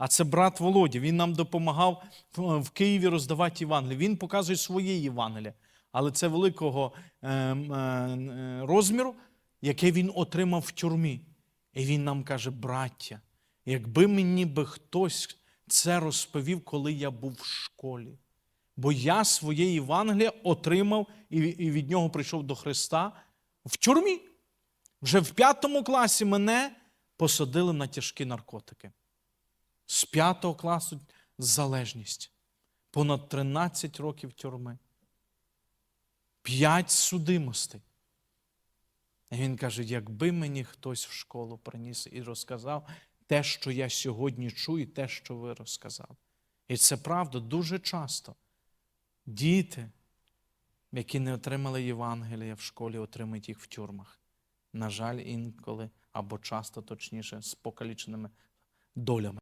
а це брат Володя. Він нам допомагав в- в Києві роздавати Євангеліє. Він показує своє Євангеліє, але це великого е, е, розміру, яке він отримав в тюрмі. І він нам каже: браття, якби мені би хтось це розповів, коли я був в школі. Бо я своє Євангеліє отримав і від нього прийшов до Христа в тюрмі. Вже в п'ятому класі мене посадили на тяжкі наркотики. П'ятого класу залежність. Понад 13 років тюрми. П'ять судимостей. І він каже: якби мені хтось в школу приніс і розказав те, що я сьогодні чую, те, що ви розказали. І це правда дуже часто. Діти, які не отримали Євангелія в школі, отримують їх в тюрмах. На жаль, інколи або часто точніше з покаліченими долями.